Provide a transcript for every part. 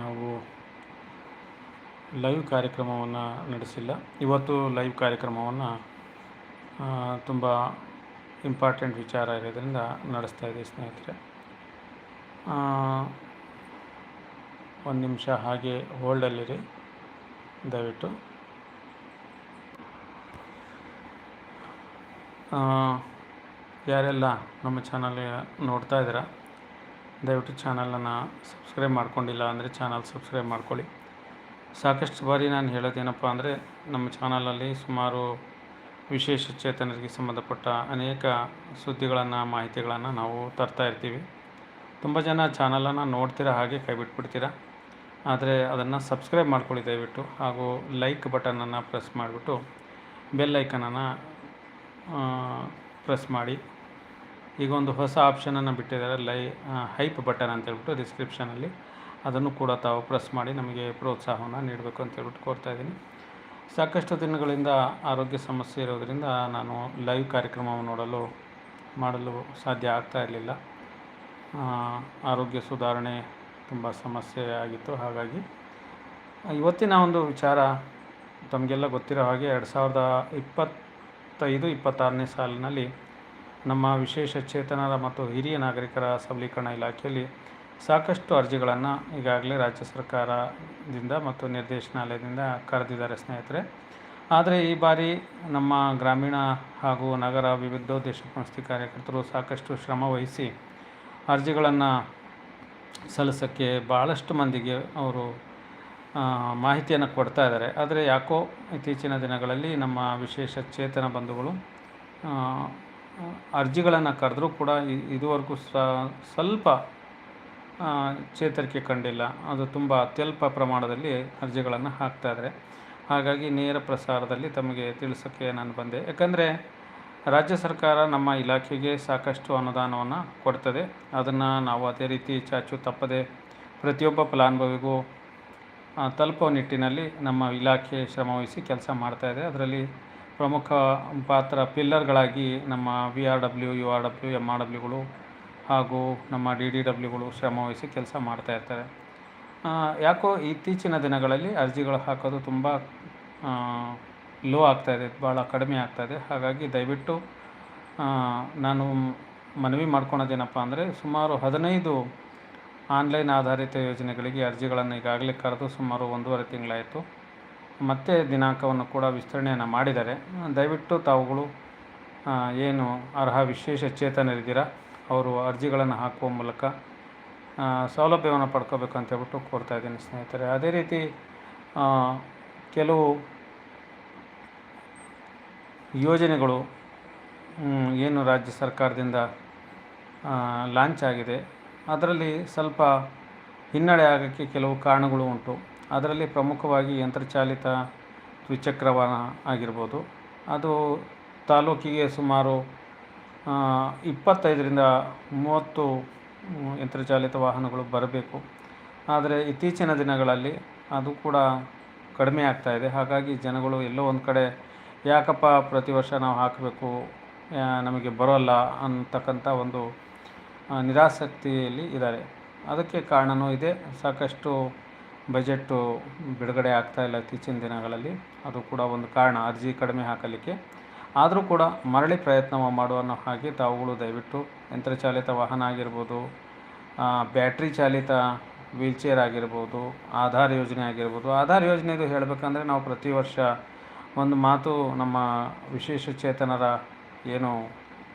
ನಾವು ಲೈವ್ ಕಾರ್ಯಕ್ರಮವನ್ನು ನಡೆಸಿಲ್ಲ. ಇವತ್ತು ಲೈವ್ ಕಾರ್ಯಕ್ರಮವನ್ನು ತುಂಬ ಇಂಪಾರ್ಟೆಂಟ್ ವಿಚಾರ ಇರೋದ್ರಿಂದ ನಡೆಸ್ತಾ ಇದೆ ಸ್ನೇಹಿತರೆ. ಒಂದು ನಿಮಿಷ ಹಾಗೆ ಹೋಲ್ಡಲ್ಲಿರಿ ದಯವಿಟ್ಟು. ಯಾರೆಲ್ಲ ನಮ್ಮ ಚಾನಲ್ ನೋಡ್ತಾ ಇದ್ದೀರಾ ದಯವಿಟ್ಟು ಚಾನಲನ್ನು ಸಬ್ಸ್ಕ್ರೈಬ್ ಮಾಡ್ಕೊಂಡಿಲ್ಲ ಅಂದರೆ ಚಾನಲ್ ಸಬ್ಸ್ಕ್ರೈಬ್ ಮಾಡ್ಕೊಳ್ಳಿ. ಸಾಕಷ್ಟು ಬಾರಿ ನಾನು ಹೇಳೋದೇನಪ್ಪ ಅಂದರೆ, ನಮ್ಮ ಚಾನಲಲ್ಲಿ ಸುಮಾರು ವಿಶೇಷ ಚೇತನರಿಗೆ ಸಂಬಂಧಪಟ್ಟ ಅನೇಕ ಸುದ್ದಿಗಳನ್ನು, ಮಾಹಿತಿಗಳನ್ನು ನಾವು ತರ್ತಾ ಇರ್ತೀವಿ. ತುಂಬ ಜನ ಚಾನಲನ್ನು ನೋಡ್ತೀರಾ ಹಾಗೆ ಕೈ ಬಿಟ್ಬಿಡ್ತೀರಾ? ಆದರೆ ಅದನ್ನು ಸಬ್ಸ್ಕ್ರೈಬ್ ಮಾಡ್ಕೊಳ್ಳಿ ದಯವಿಟ್ಟು. ಹಾಗೂ ಲೈಕ್ ಬಟನನ್ನು ಪ್ರೆಸ್ ಮಾಡಿಬಿಟ್ಟು ಬೆಲ್ ಐಕನನ್ನು ಪ್ರೆಸ್ ಮಾಡಿ. ಈಗ ಒಂದು ಹೊಸ ಆಪ್ಷನನ್ನು ಬಿಟ್ಟಿದ್ದಾರೆ. ಲೈ ಹೈಪ್ ಬಟನ್ ಅಂತ ಹೇಳ್ಬಿಟ್ಟು ಡಿಸ್ಕ್ರಿಪ್ಷನಲ್ಲಿ ಅದನ್ನು ಕೂಡ ತಾವು ಪ್ರೆಸ್ ಮಾಡಿ ನಮಗೆ ಪ್ರೋತ್ಸಾಹವನ್ನು ನೀಡಬೇಕು ಅಂತ ಹೇಳ್ಬಿಟ್ಟು ಕೋರ್ತಾ ಇದ್ದೀನಿ. ಸಾಕಷ್ಟು ದಿನಗಳಿಂದ ಆರೋಗ್ಯ ಸಮಸ್ಯೆ ಇರೋದರಿಂದ ನಾನು ಲೈವ್ ಕಾರ್ಯಕ್ರಮವನ್ನು ನೋಡಲು, ಮಾಡಲು ಸಾಧ್ಯ ಆಗ್ತಾ ಇರಲಿಲ್ಲ. ಆರೋಗ್ಯ ಸುಧಾರಣೆ ತುಂಬ ಸಮಸ್ಯೆ ಆಗಿತ್ತು. ಹಾಗಾಗಿ, ಇವತ್ತಿನ ಒಂದು ವಿಚಾರ ತಮಗೆಲ್ಲ ಗೊತ್ತಿರೋ ಹಾಗೆ ಎರಡು ಸಾವಿರದ ಇಪ್ಪತ್ತೈದು, ಇಪ್ಪತ್ತಾರನೇ ಸಾಲಿನಲ್ಲಿ ನಮ್ಮ ವಿಶೇಷ ಚೇತನರ ಮತ್ತು ಹಿರಿಯ ನಾಗರಿಕರ ಸಬಲೀಕರಣ ಇಲಾಖೆಯಲ್ಲಿ ಸಾಕಷ್ಟು ಅರ್ಜಿಗಳನ್ನು ಈಗಾಗಲೇ ರಾಜ್ಯ ಸರ್ಕಾರದಿಂದ ಮತ್ತು ನಿರ್ದೇಶನಾಲಯದಿಂದ ಕರೆದಿದ್ದಾರೆ ಸ್ನೇಹಿತರೆ. ಆದರೆ ಈ ಬಾರಿ ನಮ್ಮ ಗ್ರಾಮೀಣ ಹಾಗೂ ನಗರ ವಿವಿಧೋದ್ದೇಶ ಸಂಸ್ಥೆ ಕಾರ್ಯಕರ್ತರು ಸಾಕಷ್ಟು ಶ್ರಮ ವಹಿಸಿ ಅರ್ಜಿಗಳನ್ನು ಸಲ್ಲಿಸೋಕ್ಕೆ ಭಾಳಷ್ಟು ಮಂದಿಗೆ ಅವರು ಮಾಹಿತಿಯನ್ನು ಕೊಡ್ತಾ ಇದ್ದಾರೆ. ಆದರೆ ಯಾಕೋ ಇತ್ತೀಚಿನ ದಿನಗಳಲ್ಲಿ ನಮ್ಮ ವಿಶೇಷ ಚೇತನ ಬಂಧುಗಳು ಅರ್ಜಿಗಳನ್ನು ಕರೆದ್ರೂ ಕೂಡ ಇದುವರೆಗೂ ಸ್ವಲ್ಪ ಚೇತರಿಕೆ ಕಂಡಿಲ್ಲ. ಅದು ತುಂಬ ಅತ್ಯಲ್ಪ ಪ್ರಮಾಣದಲ್ಲಿ ಅರ್ಜಿಗಳನ್ನು ಹಾಕ್ತಾ ಇದ್ದಾರೆ ಹಾಗಾಗಿ ನೇರ ಪ್ರಸಾರದಲ್ಲಿ ತಮಗೆ ತಿಳಿಸೋಕ್ಕೆ ನಾನು ಬಂದೆ. ಯಾಕಂದರೆ ರಾಜ್ಯ ಸರ್ಕಾರ ನಮ್ಮ ಇಲಾಖೆಗೆ ಸಾಕಷ್ಟು ಅನುದಾನವನ್ನು ಕೊಡ್ತದೆ. ಅದನ್ನು ನಾವು ಅದೇ ರೀತಿ ಚಾಚು ತಪ್ಪದೆ ಪ್ರತಿಯೊಬ್ಬ ಫಲಾನುಭವಿಗೂ ತಲುಪೋ ನಿಟ್ಟಿನಲ್ಲಿ ನಮ್ಮ ಇಲಾಖೆ ಶ್ರಮವಹಿಸಿ ಕೆಲಸ ಮಾಡ್ತಾಯಿದೆ ಅದರಲ್ಲಿ ಪ್ರಮುಖ ಪಾತ್ರ ಪಿಲ್ಲರ್ಗಳಾಗಿ ನಮ್ಮ V R W, U R W, M R ಡಬ್ಲ್ಯೂಗಳು ಹಾಗೂ ನಮ್ಮ ಡಿ ಡಿ ಡಬ್ಲ್ಯೂಗಳು ಶ್ರಮವಹಿಸಿ ಕೆಲಸ ಮಾಡ್ತಾ ಇರ್ತಾರೆ. ಯಾಕೋ ಇತ್ತೀಚಿನ ದಿನಗಳಲ್ಲಿ ಅರ್ಜಿಗಳು ಹಾಕೋದು ತುಂಬ ಲೋ ಆಗ್ತಾಯಿದೆ ಭಾಳ ಕಡಿಮೆ ಆಗ್ತಾಯಿದೆ ಹಾಗಾಗಿ ದಯವಿಟ್ಟು ನಾನು ಮನವಿ ಮಾಡ್ಕೊಳೋದೇನಪ್ಪ ಅಂದರೆ ಸುಮಾರು ಹದಿನೈದು ಆನ್ಲೈನ್ ಆಧಾರಿತ ಯೋಜನೆಗಳಿಗೆ ಅರ್ಜಿಗಳನ್ನು ಈಗಾಗಲೇ ಕರೆದು ಸುಮಾರು ಒಂದೂವರೆ ತಿಂಗಳಾಯಿತು. ಮತ್ತೆ ದಿನಾಂಕವನ್ನು ಕೂಡ ವಿಸ್ತರಣೆಯನ್ನು ಮಾಡಿದ್ದಾರೆ. ದಯವಿಟ್ಟು ತಾವುಗಳು ಏನು ಅರ್ಹ ವಿಶೇಷ ಚೇತನರಿದ್ದೀರಾ, ಅವರು ಅರ್ಜಿಗಳನ್ನು ಹಾಕುವ ಮೂಲಕ ಸೌಲಭ್ಯವನ್ನು ಪಡ್ಕೋಬೇಕು ಅಂತ ಹೇಳ್ಬಿಟ್ಟು ಕೋರ್ತಾ ಇದ್ದೀನಿ ಸ್ನೇಹಿತರೆ. ಅದೇ ರೀತಿ ಕೆಲವು ಯೋಜನೆಗಳು ಏನು ರಾಜ್ಯ ಸರ್ಕಾರದಿಂದ ಲಾಂಚ್ ಆಗಿದೆ. ಅದರಲ್ಲಿ ಸ್ವಲ್ಪ ಹಿನ್ನಡೆ ಆಗೋಕ್ಕೆ ಕೆಲವು ಕಾರಣಗಳು ಉಂಟು. ಅದರಲ್ಲಿ ಪ್ರಮುಖವಾಗಿ ಯಂತ್ರಚಾಲಿತ ದ್ವಿಚಕ್ರ ವಾಹನ ಆಗಿರ್ಬೋದು. ಅದು ತಾಲೂಕಿಗೆ ಸುಮಾರು ಇಪ್ಪತ್ತೈದರಿಂದ ಮೂವತ್ತು ಯಂತ್ರಚಾಲಿತ ವಾಹನಗಳು ಬರಬೇಕು. ಆದರೆ ಇತ್ತೀಚಿನ ದಿನಗಳಲ್ಲಿ ಅದು ಕೂಡ ಕಡಿಮೆ ಆಗ್ತಾಯಿದೆ ಹಾಗಾಗಿ ಜನಗಳು ಎಲ್ಲೋ ಒಂದು ಕಡೆ, ಯಾಕಪ್ಪ ಪ್ರತಿ ವರ್ಷ ನಾವು ಹಾಕಬೇಕು ನಮಗೆ ಬರೋಲ್ಲ ಅಂತಕ್ಕಂಥ ಒಂದು ನಿರಾಸಕ್ತಿಯಲ್ಲಿ ಇದ್ದಾರೆ. ಅದಕ್ಕೆ ಕಾರಣವೂ ಇದೆ. ಸಾಕಷ್ಟು ಬಜೆಟ್ಟು ಬಿಡುಗಡೆ ಆಗ್ತಾ ಇಲ್ಲ ಇತ್ತೀಚಿನ ದಿನಗಳಲ್ಲಿ. ಅದು ಕೂಡ ಒಂದು ಕಾರಣ. ಅರ್ಜಿ ಕಡಿಮೆ ಹಾಕಲಿಕ್ಕೆ. ಆದರೂ ಕೂಡ ಮರಳಿ ಪ್ರಯತ್ನ ಮಾಡುವ ಹಾಗೆ ತಾವುಗಳು ದಯವಿಟ್ಟು ಯಂತ್ರಚಾಲಿತ ವಾಹನ ಆಗಿರ್ಬೋದು ಬ್ಯಾಟ್ರಿ ಚಾಲಿತ ವೀಲ್ಚೇರ್ ಆಗಿರ್ಬೋದು, ಆಧಾರ್ ಯೋಜನೆ ಆಗಿರ್ಬೋದು. ಆಧಾರ್ ಯೋಜನೆದು ಹೇಳಬೇಕಂದ್ರೆ ನಾವು ಪ್ರತಿ ವರ್ಷ ಒಂದು ಮಾತು ನಮ್ಮ ವಿಶೇಷ ಚೇತನರ ಏನು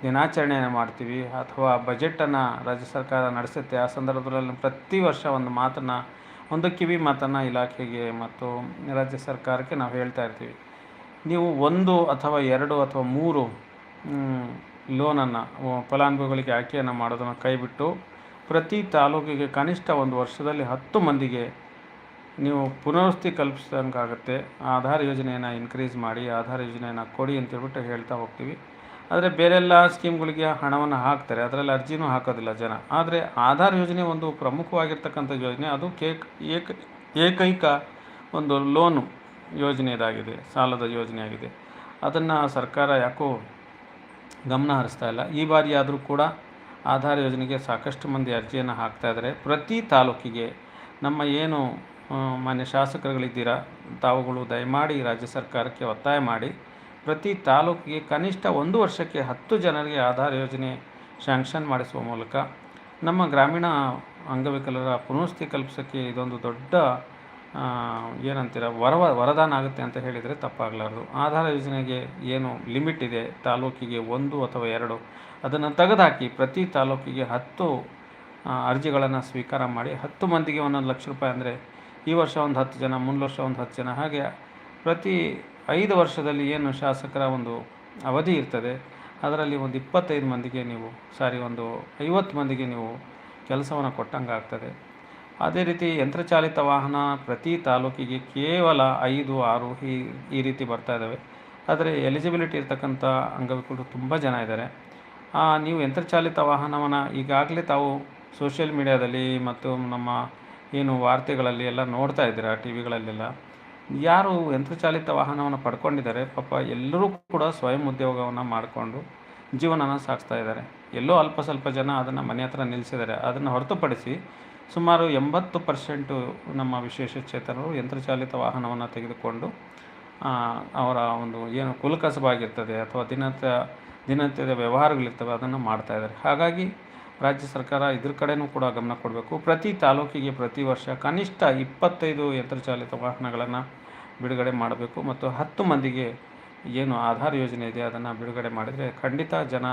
ದಿನಾಚರಣೆಯನ್ನು ಮಾಡ್ತೀವಿ. ಅಥವಾ ಬಜೆಟನ್ನು ರಾಜ್ಯ ಸರ್ಕಾರ ನಡೆಸುತ್ತೆ. ಆ ಸಂದರ್ಭದಲ್ಲಿ ಪ್ರತಿ ವರ್ಷ ಒಂದು ಮಾತನ್ನು ಒಂದು ಕಿವಿ ಮಾತನ್ನು ಇಲಾಖೆಗೆ ಮತ್ತು ರಾಜ್ಯ ಸರ್ಕಾರಕ್ಕೆ ನಾವು ಹೇಳ್ತಾ ಇರ್ತೀವಿ. ನೀವು ಒಂದು ಅಥವಾ ಎರಡು ಅಥವಾ ಮೂರು ಲೋನನ್ನು ಫಲಾನುಭವಿಗಳಿಗೆ ಆಯ್ಕೆಯನ್ನು ಮಾಡೋದನ್ನು ಕೈಬಿಟ್ಟು ಪ್ರತಿ ತಾಲೂಕಿಗೆ ಕನಿಷ್ಠ ಒಂದು ವರ್ಷದಲ್ಲಿ ಹತ್ತು ಮಂದಿಗೆ ನೀವು ಪುನರ್ವಸತಿ ಕಲ್ಪಿಸಿದಂಗಾಗುತ್ತೆ. ಆಧಾರ್ ಯೋಜನೆಯನ್ನು ಇನ್ಕ್ರೀಸ್ ಮಾಡಿ, ಆಧಾರ್ ಯೋಜನೆಯನ್ನು ಕೊಡಿ ಅಂತೇಳ್ಬಿಟ್ಟು ಹೇಳ್ತಾ ಹೋಗ್ತೀವಿ. ಆದರೆ ಬೇರೆಲ್ಲ ಸ್ಕೀಮ್ಗಳಿಗೆ ಹಣವನ್ನು ಹಾಕ್ತಾರೆ. ಅದರಲ್ಲಿ ಅರ್ಜಿನೂ ಹಾಕೋದಿಲ್ಲ ಜನ. ಆದರೆ ಆಧಾರ್ ಯೋಜನೆ ಒಂದು ಪ್ರಮುಖವಾಗಿರ್ತಕ್ಕಂಥ ಯೋಜನೆ. ಅದು ಕೇಕ್ ಏಕ ಏಕೈಕ ಒಂದು ಲೋನು ಯೋಜನೆ ಇದಾಗಿದೆ ಸಾಲದ ಯೋಜನೆಯಾಗಿದೆ. ಅದನ್ನು ಸರ್ಕಾರ ಯಾಕೋ ಗಮನ ಹರಿಸ್ತಾ ಇಲ್ಲ. ಈ ಬಾರಿ ಆದರೂ ಕೂಡ ಆಧಾರ್ ಯೋಜನೆಗೆ ಸಾಕಷ್ಟು ಮಂದಿ ಅರ್ಜಿಯನ್ನು ಹಾಕ್ತಾ ಇದ್ದಾರೆ. ಪ್ರತಿ ತಾಲೂಕಿಗೆ ನಮ್ಮ ಏನು ಮಾನ್ಯ ಶಾಸಕರುಗಳಿದ್ದೀರಾ, ತಾವುಗಳು ದಯಮಾಡಿ ರಾಜ್ಯ ಸರ್ಕಾರಕ್ಕೆ ಒತ್ತಾಯ ಮಾಡಿ ಪ್ರತಿ ತಾಲೂಕಿಗೆ ಕನಿಷ್ಠ ಒಂದು ವರ್ಷಕ್ಕೆ ಹತ್ತು ಜನರಿಗೆ ಆಧಾರ್ ಯೋಜನೆ ಶ್ಯಾಂಕ್ಷನ್ ಮಾಡಿಸುವ ಮೂಲಕ ನಮ್ಮ ಗ್ರಾಮೀಣ ಅಂಗವಿಕಲರ ಪುನಸ್ಥಿ ಕಲ್ಪಿಸೋಕ್ಕೆ ಇದೊಂದು ದೊಡ್ಡ ಏನಂತೀರ, ವರವ, ವರದಾನ ಆಗುತ್ತೆ ಅಂತ ಹೇಳಿದರೆ ತಪ್ಪಾಗಲಾರದು. ಆಧಾರ ಯೋಜನೆಗೆ ಏನು ಲಿಮಿಟ್ ಇದೆ? ತಾಲೂಕಿಗೆ ಒಂದು ಅಥವಾ ಎರಡು? ಅದನ್ನು ತೆಗೆದುಹಾಕಿ ಪ್ರತಿ ತಾಲೂಕಿಗೆ ಹತ್ತು ಅರ್ಜಿಗಳನ್ನು ಸ್ವೀಕಾರ ಮಾಡಿ ಹತ್ತು ಮಂದಿಗೆ ಒಂದೊಂದು ಲಕ್ಷ ರೂಪಾಯಿ ಅಂದರೆ ಈ ವರ್ಷ ಒಂದು ಹತ್ತು ಜನ, ಮುಂದಿನ ವರ್ಷ ಒಂದು ಹತ್ತು ಜನ. ಹಾಗೆ ಪ್ರತಿ ಐದು ವರ್ಷದಲ್ಲಿ ಏನು ಶಾಸಕರ ಒಂದು ಅವಧಿ ಇರ್ತದೆ, ಅದರಲ್ಲಿ ಒಂದು ಇಪ್ಪತ್ತೈದು ಮಂದಿಗೆ ನೀವು, ಸಾರಿ, ಒಂದು ಐವತ್ತು ಮಂದಿಗೆ ನೀವು ಕೆಲಸವನ್ನು ಕೊಟ್ಟಂಗೆ ಆಗ್ತದೆ. ಅದೇ ರೀತಿ ಯಂತ್ರಚಾಲಿತ ವಾಹನ ಪ್ರತಿ ತಾಲೂಕಿಗೆ ಕೇವಲ ಐದು, ಆರು ಈ ಈ ರೀತಿ ಬರ್ತಾ ಇದ್ದಾವೆ. ಆದರೆ ಎಲಿಜಿಬಿಲಿಟಿ ಇರ್ತಕ್ಕಂಥ ಅಂಗವಿಕಲರು ತುಂಬ ಜನ ಇದ್ದಾರೆ. ನೀವು ಯಂತ್ರಚಾಲಿತ ವಾಹನವನ್ನು ಈಗಾಗಲೇ ತಾವು ಸೋಷಿಯಲ್ ಮೀಡಿಯಾದಲ್ಲಿ ಮತ್ತು ನಮ್ಮ ಏನು ವಾರ್ತೆಗಳಲ್ಲಿ ಎಲ್ಲ ನೋಡ್ತಾ ಇದ್ದೀರಾ ಟಿ ವಿಗಳಲ್ಲೆಲ್ಲ ಯಾರು ಯಂತ್ರಚಾಲಿತ ವಾಹನವನ್ನು ಪಡ್ಕೊಂಡಿದ್ದಾರೆ, ಪಾಪ ಎಲ್ಲರೂ ಕೂಡ ಸ್ವಯಂ ಉದ್ಯೋಗವನ್ನು ಮಾಡಿಕೊಂಡು ಜೀವನನ ಸಾಗಿಸ್ತಾ ಇದ್ದಾರೆ. ಎಲ್ಲೋ ಅಲ್ಪ ಸ್ವಲ್ಪ ಜನ ಅದನ್ನು ಮನೆ ಹತ್ರ ನಿಲ್ಲಿಸಿದ್ದಾರೆ ಅದನ್ನು ಹೊರತುಪಡಿಸಿ ಸುಮಾರು ಎಂಬತ್ತು ಪರ್ಸೆಂಟು ನಮ್ಮ ವಿಶೇಷ ಚೇತನರು ಯಂತ್ರಚಾಲಿತ ವಾಹನವನ್ನು ತೆಗೆದುಕೊಂಡು ಅವರ ಒಂದು ಏನು ಕುಲಕಸಬಾಗಿರ್ತದೆ ಅಥವಾ ದಿನತ್ಯ ದಿನನಿತ್ಯದ ವ್ಯವಹಾರಗಳಿರ್ತವೆ, ಅದನ್ನು ಮಾಡ್ತಾ ಇದ್ದಾರೆ. ಹಾಗಾಗಿ ರಾಜ್ಯ ಸರ್ಕಾರ ಇದ್ರ ಕಡೆನೂ ಕೂಡ ಗಮನ ಕೊಡಬೇಕು. ಪ್ರತಿ ತಾಲೂಕಿಗೆ ಪ್ರತಿ ವರ್ಷ ಕನಿಷ್ಠ ಇಪ್ಪತ್ತೈದು ಯಂತ್ರಚಾಲಿತ ವಾಹನಗಳನ್ನು ಬಿಡುಗಡೆ ಮಾಡಬೇಕು ಮತ್ತು ಹತ್ತು ಮಂದಿಗೆ ಏನು ಆಧಾರ್ ಯೋಜನೆ ಇದೆ ಅದನ್ನು ಬಿಡುಗಡೆ ಮಾಡಿದರೆ ಖಂಡಿತ ಜನ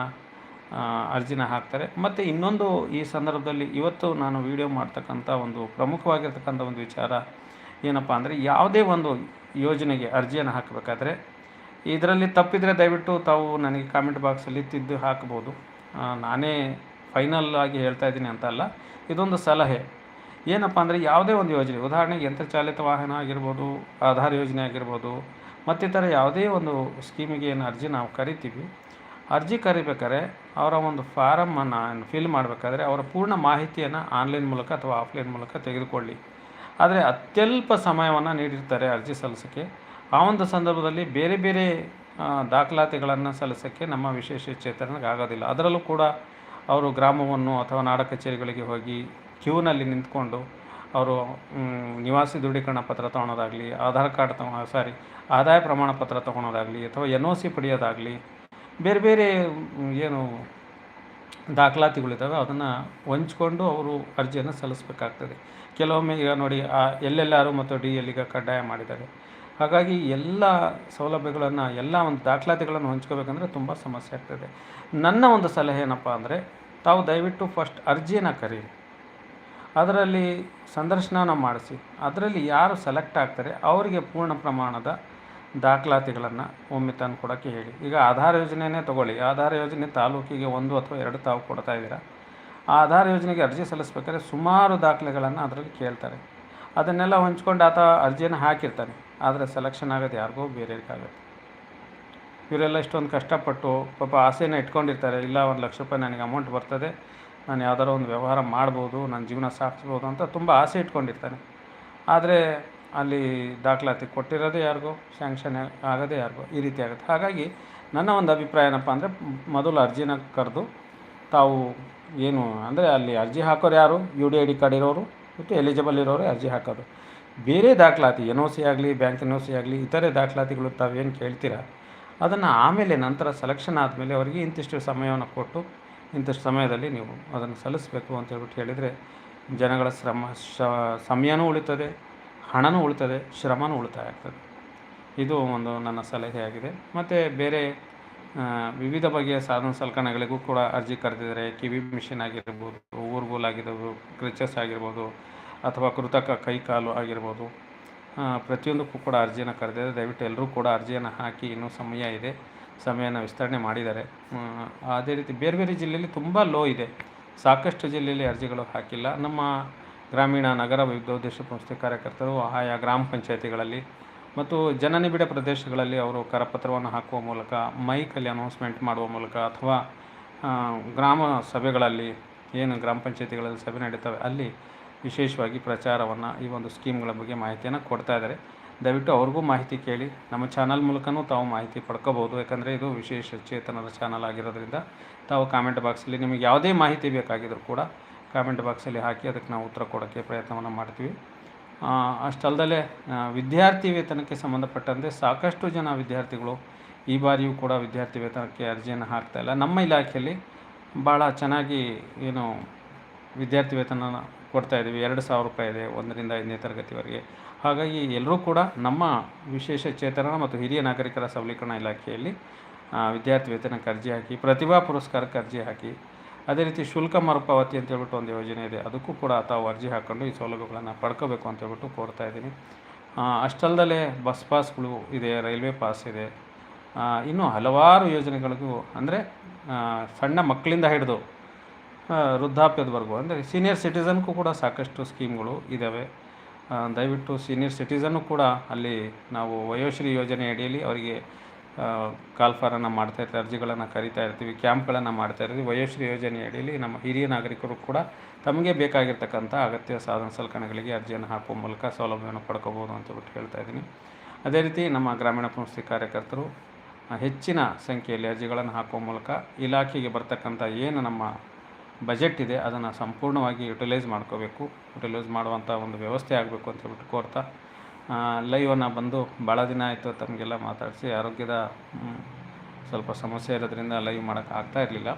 ಅರ್ಜಿನ ಹಾಕ್ತಾರೆ. ಮತ್ತು ಇನ್ನೊಂದು ಈ ಸಂದರ್ಭದಲ್ಲಿ ಇವತ್ತು ನಾನು ವಿಡಿಯೋ ಮಾಡ್ತಕ್ಕಂಥ ಒಂದು ಪ್ರಮುಖವಾಗಿರ್ತಕ್ಕಂಥ ಒಂದು ವಿಚಾರ ಏನಪ್ಪ ಅಂದರೆ ಯಾವುದೇ ಒಂದು ಯೋಜನೆಗೆ ಅರ್ಜಿಯನ್ನು ಹಾಕಬೇಕಾದ್ರೆ ಇದರಲ್ಲಿ ತಪ್ಪಿದರೆ ದಯವಿಟ್ಟು ತಾವು ನನಗೆ ಕಾಮೆಂಟ್ ಬಾಕ್ಸಲ್ಲಿ ತಿದ್ದು ಹಾಕ್ಬೋದು. ನಾನೇ ಫೈನಲ್ ಆಗಿ ಹೇಳ್ತಾ ಇದ್ದೀನಿ ಅಂತ ಅಲ್ಲ, ಇದೊಂದು ಸಲಹೆ. ಏನಪ್ಪ ಅಂದರೆ ಯಾವುದೇ ಒಂದು ಯೋಜನೆ, ಉದಾಹರಣೆಗೆ ಯಂತ್ರಚಾಲಿತ ವಾಹನ ಆಗಿರ್ಬೋದು, ಆಧಾರ್ ಯೋಜನೆ ಆಗಿರ್ಬೋದು, ಮತ್ತಿತರ ಯಾವುದೇ ಒಂದು ಸ್ಕೀಮಿಗೆ ಏನು ಅರ್ಜಿ ನಾವು ಕರಿತೀವಿ. ಅರ್ಜಿ ಕರಿಬೇಕಾದ್ರೆ ಅವರ ಒಂದು ಫಾರಮನ್ನು ಫಿಲ್ ಮಾಡಬೇಕಾದ್ರೆ ಅವರ ಪೂರ್ಣ ಮಾಹಿತಿಯನ್ನು ಆನ್ಲೈನ್ ಮೂಲಕ ಅಥವಾ ಆಫ್ಲೈನ್ ಮೂಲಕ ತೆಗೆದುಕೊಳ್ಳಿ. ಆದರೆ ಅತ್ಯಲ್ಪ ಸಮಯವನ್ನು ನೀಡಿರ್ತಾರೆ ಅರ್ಜಿ ಸಲ್ಲಿಸೋಕ್ಕೆ. ಆ ಒಂದು ಸಂದರ್ಭದಲ್ಲಿ ಬೇರೆ ಬೇರೆ ದಾಖಲಾತಿಗಳನ್ನು ಸಲ್ಲಿಸೋಕ್ಕೆ ನಮ್ಮ ವಿಶೇಷ ಚೇತನಕ್ಕೆ ಆಗೋದಿಲ್ಲ ಅದರಲ್ಲೂ ಕೂಡ ಅವರು ಗ್ರಾಮವನ್ನು ಅಥವಾ ನಾಡ ಕಚೇರಿಗಳಿಗೆ ಹೋಗಿ ಕ್ಯೂನಲ್ಲಿ ನಿಂತ್ಕೊಂಡು ಅವರು ನಿವಾಸಿ ದೃಢೀಕರಣ ಪತ್ರ ತೊಗೊಳೋದಾಗಲಿ, ಆಧಾರ್ ಕಾರ್ಡ್ ತಗೊ, ಸಾರಿ, ಆದಾಯ ಪ್ರಮಾಣ ಪತ್ರ ತೊಗೊಳೋದಾಗಲಿ ಅಥವಾ ಎನ್ ಒ ಸಿ ಪಡೆಯೋದಾಗಲಿ ಬೇರೆ ಬೇರೆ ಏನು ದಾಖಲಾತಿಗಳಿದ್ದಾವೆ, ಅದನ್ನು ಹೊಂಚ್ಕೊಂಡು ಅವರು ಅರ್ಜಿಯನ್ನು ಸಲ್ಲಿಸಬೇಕಾಗ್ತದೆ. ಕೆಲವೊಮ್ಮೆ ಈಗ ನೋಡಿ, ಆ ಎಲ್ ಎಲ್ ಆರು ಮತ್ತು ಡಿ ಎಲ್ ಈಗ ಕಡ್ಡಾಯ ಮಾಡಿದ್ದಾರೆ. ಹಾಗಾಗಿ ಎಲ್ಲ ಸೌಲಭ್ಯಗಳನ್ನು, ಎಲ್ಲ ಒಂದು ದಾಖಲಾತಿಗಳನ್ನು ಹಂಚ್ಕೋಬೇಕಂದ್ರೆ ತುಂಬ ಸಮಸ್ಯೆ ಆಗ್ತದೆ. ನನ್ನ ಒಂದು ಸಲಹೆ ಏನಪ್ಪ ಅಂದರೆ, ತಾವು ದಯವಿಟ್ಟು ಫಸ್ಟ್ ಅರ್ಜಿಯನ್ನು ಕರೀರಿ. ಅದರಲ್ಲಿ ಸಂದರ್ಶನನ ಮಾಡಿಸಿ. ಅದರಲ್ಲಿ ಯಾರು ಸೆಲೆಕ್ಟ್ ಆಗ್ತಾರೆ, ಅವರಿಗೆ ಪೂರ್ಣ ಪ್ರಮಾಣದ ದಾಖಲಾತಿಗಳನ್ನು ಒಮ್ಮೆ ತಂದು ಕೊಡೋಕ್ಕೆ ಹೇಳಿ. ಈಗ ಆಧಾರ್ ಯೋಜನೆಯೇ ತಗೊಳ್ಳಿ. ಆಧಾರ್ ಯೋಜನೆ ತಾಲೂಕಿಗೆ ಒಂದು ಅಥವಾ ಎರಡು ತಾವು ಕೊಡ್ತಾ ಇದ್ದೀರಾ, ಆ ಆಧಾರ್ ಯೋಜನೆಗೆ ಅರ್ಜಿ ಸಲ್ಲಿಸ್ಬೇಕಾದ್ರೆ ಸುಮಾರು ದಾಖಲೆಗಳನ್ನು ಅದರಲ್ಲಿ ಕೇಳ್ತಾರೆ. ಅದನ್ನೆಲ್ಲ ಹೊಂಚ್ಕೊಂಡು ಆತ ಅರ್ಜಿಯನ್ನು ಹಾಕಿರ್ತಾನೆ. ಆದರೆ ಸೆಲೆಕ್ಷನ್ ಆಗೋದು ಯಾರಿಗೋ ಬೇರೆಯವ್ರಿಗಾಗುತ್ತೆ ಇವರೆಲ್ಲ ಇಷ್ಟೊಂದು ಕಷ್ಟಪಟ್ಟು ಪಾಪ ಆಸೆನ ಇಟ್ಕೊಂಡಿರ್ತಾರೆ. ಇಲ್ಲ, ಒಂದು ಲಕ್ಷ ರೂಪಾಯಿ ನನಗೆ ಅಮೌಂಟ್ ಬರ್ತದೆ. ನಾನು ಯಾವ್ದಾರ ಒಂದು ವ್ಯವಹಾರ ಮಾಡ್ಬೋದು, ನನ್ನ ಜೀವನ ಸಾಗಿಸ್ಬೋದು ಅಂತ ತುಂಬ ಆಸೆ ಇಟ್ಕೊಂಡಿರ್ತಾನೆ. ಆದರೆ ಅಲ್ಲಿ ದಾಖಲಾತಿ ಕೊಟ್ಟಿರೋದೇ ಯಾರಿಗೋ ಸ್ಯಾಂಕ್ಷನ್ ಆಗೋದೇ ಯಾರಿಗೋ ಈ ರೀತಿ ಆಗುತ್ತೆ. ಹಾಗಾಗಿ ನನ್ನ ಒಂದು ಅಭಿಪ್ರಾಯ ಏನಪ್ಪ ಅಂದರೆ, ಮೊದಲು ಅರ್ಜಿನ ಕರೆದು ತಾವು ಏನು ಅಂದರೆ ಅಲ್ಲಿ ಅರ್ಜಿ ಹಾಕೋರು ಯಾರು? U D I D card ಇರೋರು? ಮತ್ತು ಎಲಿಜಿಬಲ್ ಇರೋರು ಅರ್ಜಿ ಹಾಕೋದು. ಬೇರೆ ದಾಖಲಾತಿ ಎನ್ ಒ ಸಿ ಆಗಲಿ ಬ್ಯಾಂಕ್ ಎನ್ ಒ ಸಿ ಆಗಲಿ, ಇತರೆ ದಾಖಲಾತಿಗಳು ತಾವೇನು ಕೇಳ್ತೀರಾ? ಅದನ್ನು ಆಮೇಲೆ ನಂತರ ಸೆಲೆಕ್ಷನ್ ಆದಮೇಲೆ ಅವರಿಗೆ ಇಂತಿಷ್ಟು ಸಮಯವನ್ನು ಕೊಟ್ಟು, ಇಂತಿಷ್ಟು ಸಮಯದಲ್ಲಿ ನೀವು ಅದನ್ನು ಸಲ್ಲಿಸಬೇಕು ಅಂತ ಹೇಳ್ಬಿಟ್ಟು ಹೇಳಿದರೆ, ಜನಗಳ ಶ್ರಮ, ಶ, ಸಮಯನೂ ಉಳಿತದೆ, ಹಣನೂ ಉಳಿತದೆ, ಶ್ರಮನೂ ಉಳಿತಾಯ ಆಗ್ತದೆ. ಇದು ಒಂದು ನನ್ನ ಸಲಹೆಯಾಗಿದೆ ಮತ್ತು ಬೇರೆ ವಿವಿಧ ಬಗೆಯ ಸಾಧನ ಸಲಕರಣೆಗಳಿಗೂ ಕೂಡ ಅರ್ಜಿ ಕರೆದಿದ್ದಾರೆ. ಕಿವಿ ಮಿಷಿನ್ ಆಗಿರ್ಬೋದು ಊರ್ಗೋಲ್ ಆಗಿರ್ಬೋದು ಕ್ರಿಚಸ್ ಆಗಿರ್ಬೋದು ಅಥವಾ ಕೃತಕ ಕೈ ಕಾಲು ಆಗಿರ್ಬೋದು ಪ್ರತಿಯೊಂದಕ್ಕೂ ಕೂಡ ಅರ್ಜಿಯನ್ನು ಕರೆದಿದೆ ದಯವಿಟ್ಟು ಎಲ್ಲರೂ ಕೂಡ ಅರ್ಜಿಯನ್ನು ಹಾಕಿ ಇನ್ನೂ ಸಮಯ ಇದೆ, ಸಮಯನ ವಿಸ್ತರಣೆ ಮಾಡಿದ್ದಾರೆ. ಅದೇ ರೀತಿ ಬೇರೆ ಬೇರೆ ಜಿಲ್ಲೆಯಲ್ಲಿ ತುಂಬ ಲೋ ಇದೆ. ಸಾಕಷ್ಟು ಜಿಲ್ಲೆಯಲ್ಲಿ ಅರ್ಜಿಗಳು ಹಾಕಿಲ್ಲ. ನಮ್ಮ ಗ್ರಾಮೀಣ ನಗರ ವಿವಿಧೋದ್ದೇಶ ಸಂಸ್ಥೆ ಕಾರ್ಯಕರ್ತರು, ಆಯಾ ಗ್ರಾಮ ಪಂಚಾಯತಿಗಳಲ್ಲಿ ಮತ್ತು ಜನನಿಬಿಡ ಪ್ರದೇಶಗಳಲ್ಲಿ ಅವರು ಕರಪತ್ರವನ್ನು ಹಾಕುವ ಮೂಲಕ ಮೈಕಲ್ಲಿ ಅನೌನ್ಸ್ಮೆಂಟ್ ಮಾಡುವ ಮೂಲಕ ಅಥವಾ ಗ್ರಾಮ ಸಭೆಗಳಲ್ಲಿ ಏನು ಗ್ರಾಮ ಪಂಚಾಯತಿಗಳಲ್ಲಿ ಸಭೆ ನಡೀತವೆ ಅಲ್ಲಿ ವಿಶೇಷವಾಗಿ ಪ್ರಚಾರವನ್ನು ಈ ಒಂದು ಸ್ಕೀಮ್ಗಳ ಬಗ್ಗೆ ಮಾಹಿತಿಯನ್ನು ಕೊಡ್ತಾ ಇದ್ದಾರೆ. ದಯವಿಟ್ಟು ಅವ್ರಿಗೂ ಮಾಹಿತಿ ಕೇಳಿ ನಮ್ಮ ಚಾನಲ್ ಮೂಲಕನೂ ತಾವು ಮಾಹಿತಿ ಪಡ್ಕೋಬೋದು ಯಾಕಂದರೆ ಇದು ವಿಶೇಷ ಚೇತನದ ಚಾನಲ್ ಆಗಿರೋದ್ರಿಂದ ತಾವು ಕಾಮೆಂಟ್ ಬಾಕ್ಸಲ್ಲಿ ನಿಮಗೆ ಯಾವುದೇ ಮಾಹಿತಿ ಬೇಕಾಗಿದ್ದರೂ ಕೂಡ ಕಾಮೆಂಟ್ ಬಾಕ್ಸಲ್ಲಿ ಹಾಕಿ ಅದಕ್ಕೆ ನಾವು ಉತ್ತರ ಕೊಡೋಕ್ಕೆ ಪ್ರಯತ್ನವನ್ನು ಮಾಡ್ತೀವಿ. ಆ, ವಿದ್ಯಾರ್ಥಿ ವೇತನಕ್ಕೆ ಸಂಬಂಧಪಟ್ಟಂತೆ ಸಾಕಷ್ಟು ಜನ ವಿದ್ಯಾರ್ಥಿಗಳು ಈ ಬಾರಿಯೂ ಕೂಡ ವಿದ್ಯಾರ್ಥಿ ವೇತನಕ್ಕೆ ಅರ್ಜಿಯನ್ನು ಹಾಕ್ತಾ ಇಲ್ಲ. ನಮ್ಮ ಇಲಾಖೆಯಲ್ಲಿ ಭಾಳ ಚೆನ್ನಾಗಿ ಏನು ವಿದ್ಯಾರ್ಥಿ ವೇತನ ಕೊಡ್ತಾ ಇದ್ದೀವಿ. ಎರಡು ಸಾವಿರ ರೂಪಾಯಿ ಇದೆ ಒಂದರಿಂದ ಐದನೇ ತರಗತಿವರೆಗೆ. ಹಾಗಾಗಿ ಎಲ್ಲರೂ ಕೂಡ ನಮ್ಮ ವಿಶೇಷ ಚೇತನ ಮತ್ತು ಹಿರಿಯ ನಾಗರಿಕರ ಸಬಲೀಕರಣ ಇಲಾಖೆಯಲ್ಲಿ ವಿದ್ಯಾರ್ಥಿ ವೇತನಕ್ಕೆ ಅರ್ಜಿ ಹಾಕಿ ಪ್ರತಿಭಾ ಪುರಸ್ಕಾರಕ್ಕೆ ಅರ್ಜಿ ಹಾಕಿ ಅದೇ ರೀತಿ ಶುಲ್ಕ ಮರುಪಾವತಿ ಅಂತ ಹೇಳ್ಬಿಟ್ಟು ಒಂದು ಯೋಜನೆ ಇದೆ. ಅದಕ್ಕೂ ಕೂಡ ತಾವು ಅರ್ಜಿ ಹಾಕ್ಕೊಂಡು ಈ ಸೌಲಭ್ಯಗಳನ್ನು ಪಡ್ಕೋಬೇಕು ಅಂತ ಹೇಳ್ಬಿಟ್ಟು ಕೋರ್ತಾ ಇದ್ದೀನಿ. ಆ, ಅಷ್ಟಲ್ದಲೇ ಬಸ್ ಪಾಸ್ಗಳು ಇದೆ ರೈಲ್ವೆ ಪಾಸ್ ಇದೆ ಇನ್ನೂ ಹಲವಾರು ಯೋಜನೆಗಳಿಗೂ, ಅಂದರೆ ಸಣ್ಣ ಮಕ್ಕಳಿಂದ ಹಿಡಿದು ವೃದ್ಧಾಪ್ಯದವರೆಗೂ, ಅಂದರೆ ಸೀನಿಯರ್ ಸಿಟಿಸನ್ಗೂ ಕೂಡ ಸಾಕಷ್ಟು ಸ್ಕೀಮ್ಗಳು ಇದ್ದಾವೆ ದಯವಿಟ್ಟು ಸೀನಿಯರ್ ಸಿಟಿಸನ್ನು ಕೂಡ ಅಲ್ಲಿ ನಾವು ವಯೋಶ್ರೀ ಯೋಜನೆ ಅಡಿಯಲ್ಲಿ ಅವರಿಗೆ ಕಾಲ್ಫಾರನ್ನು ಮಾಡ್ತಾಯಿರ್ತೀವಿ ಅರ್ಜಿಗಳನ್ನು ಕರಿತಾ ಇರ್ತೀವಿ, ಕ್ಯಾಂಪ್ಗಳನ್ನು ಮಾಡ್ತಾ ಇರ್ತೀವಿ. ವಯೋಶ್ರೀ ಯೋಜನೆ ಅಡಿಯಲ್ಲಿ ನಮ್ಮ ಹಿರಿಯ ನಾಗರಿಕರು ಕೂಡ ತಮಗೆ ಬೇಕಾಗಿರ್ತಕ್ಕಂಥ ಅಗತ್ಯ ಸಾಧನ ಸಲಕರಣೆಗಳಿಗೆ ಅರ್ಜಿಯನ್ನು ಹಾಕುವ ಮೂಲಕ ಸೌಲಭ್ಯವನ್ನು ಪಡ್ಕೋಬೋದು ಅಂತ ಬಿಟ್ಟು ಹೇಳ್ತಾ ಇದ್ದೀನಿ. ಅದೇ ರೀತಿ ನಮ್ಮ ಗ್ರಾಮೀಣ ಸಂಸ್ಥೆ ಕಾರ್ಯಕರ್ತರು ಹೆಚ್ಚಿನ ಸಂಖ್ಯೆಯಲ್ಲಿ ಅರ್ಜಿಗಳನ್ನು ಹಾಕುವ ಮೂಲಕ ಇಲಾಖೆಗೆ ಬರ್ತಕ್ಕಂಥ ಏನು ನಮ್ಮ ಬಜೆಟ್ ಇದೆ, ಅದನ್ನು ಸಂಪೂರ್ಣವಾಗಿ ಯುಟಿಲೈಸ್ ಮಾಡ್ಕೋಬೇಕು, ಯುಟಿಲೈಸ್ ಮಾಡುವಂಥ ಒಂದು ವ್ಯವಸ್ಥೆ ಆಗಬೇಕು ಅಂತ ಹೇಳ್ಬಿಟ್ಟು ಕೋರ್ತಾ ಲೈವನ್ನು ಬಂದು ಭಾಳ ದಿನ ಆಯಿತು ತಮಗೆಲ್ಲ ಮಾತಾಡಿಸಿ, ಆರೋಗ್ಯದ ಸ್ವಲ್ಪ ಸಮಸ್ಯೆ ಇರೋದ್ರಿಂದ ಲೈವ್ ಮಾಡೋಕ್ಕೆ ಆಗ್ತಾ ಇರಲಿಲ್ಲ.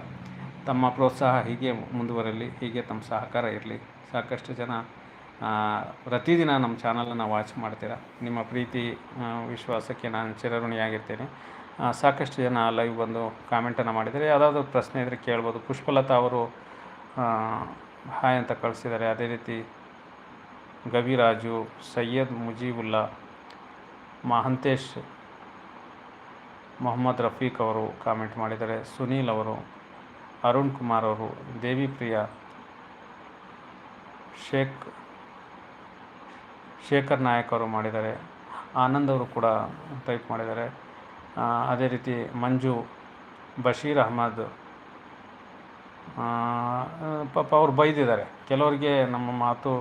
ತಮ್ಮ ಪ್ರೋತ್ಸಾಹ ಹೀಗೆ ಮುಂದುವರಲಿ, ಹೀಗೆ ತಮ್ಮ ಸಹಕಾರ ಇರಲಿ. ಸಾಕಷ್ಟು ಜನ ಪ್ರತಿದಿನ ನಮ್ಮ ಚಾನಲನ್ನು ವಾಚ್ ಮಾಡ್ತೀರಾ. ನಿಮ್ಮ ಪ್ರೀತಿ ವಿಶ್ವಾಸಕ್ಕೆ ನಾನು ಚಿರಋಣಿಯಾಗಿರ್ತೇನೆ. ಸಾಕಷ್ಟು ಜನ ಲೈವ್ ಬಂದು ಕಾಮೆಂಟನ್ನು ಮಾಡಿದ್ದಾರೆ. ಯಾವುದಾದ್ರೂ ಪ್ರಶ್ನೆ ಇದ್ದರೆ ಕೇಳ್ಬೋದು. ಪುಷ್ಪಲತಾ ಅವರು ಹಾಯ್ ಅಂತ ಕಳಿಸಿದ್ದಾರೆ. ಅದೇ ರೀತಿ ಗವಿರಾಜು, ಸೈಯದ್ ಮುಜೀಬುಲ್ಲಾ, ಮಹಂತೇಶ್, ಮೊಹಮ್ಮದ್ ರಫೀಕ್ ಅವರು ಕಾಮೆಂಟ್ ಮಾಡಿದ್ದಾರೆ. ಸುನೀಲ್ ಅವರು, ಅರುಣ್ ಕುಮಾರ್ ಅವರು ದೇವಿ ಪ್ರಿಯಾ ಶೇಖ್, ಶೇಖರ್ ನಾಯಕ್ ಅವರು ಮಾಡಿದ್ದಾರೆ. ಆನಂದ್ ಅವರು ಕೂಡ ಟೈಪ್ ಮಾಡಿದ್ದಾರೆ. ಅದೇ ರೀತಿ ಮಂಜು ಬಶೀರ್ ಅಹಮದ್ ಪಾಪ ಅವ್ರು ಬೈದಿದ್ದಾರೆ. ಕೆಲವರಿಗೆ ನಮ್ಮ ಮಾತು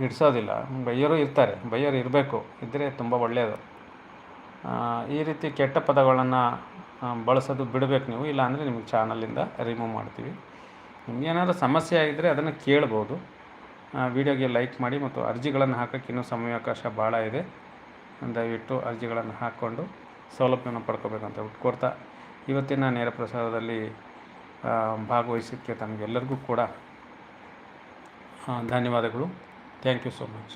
ಹಿಡ್ಸೋದಿಲ್ಲ. ಬೈಯೋರು ಇರ್ತಾರೆ. ಬೈಯೋರು ಇರಬೇಕು. ಇದ್ದರೆ ತುಂಬ ಒಳ್ಳೆಯದು ಈ ರೀತಿ ಕೆಟ್ಟ ಪದಗಳನ್ನು ಬಳಸೋದು ಬಿಡಬೇಕು ನೀವು. ಇಲ್ಲಾಂದರೆ ನಿಮಗೆ ಚಾನಲಿಂದ ರಿಮೂವ್ ಮಾಡ್ತೀವಿ. ನಿಮಗೇನಾದ್ರು ಸಮಸ್ಯೆ ಆಗಿದ್ದರೆ ಅದನ್ನು ಕೇಳ್ಬೋದು. ವಿಡಿಯೋಗೆ ಲೈಕ್ ಮಾಡಿ ಮತ್ತು ಅರ್ಜಿಗಳನ್ನು ಹಾಕೋಕ್ಕೆ ಇನ್ನೂ ಸಮಯಾವಕಾಶ ಭಾಳ ಇದೆ. ದಯವಿಟ್ಟು ಅರ್ಜಿಗಳನ್ನು ಹಾಕ್ಕೊಂಡು ಸೌಲಭ್ಯವನ್ನು ಪಡ್ಕೋಬೇಕಂತ ಹೇಳ್ಬಿಟ್ಟು ಕೋರ್ತಾ ಇವತ್ತಿನ ನೇರ ಪ್ರಸಾರದಲ್ಲಿ ಭಾಗವಹಿಸಿದ್ದಕ್ಕೆ ತಮಗೆಲ್ಲರಿಗೂ ಕೂಡ ಧನ್ಯವಾದಗಳು. Thank you so much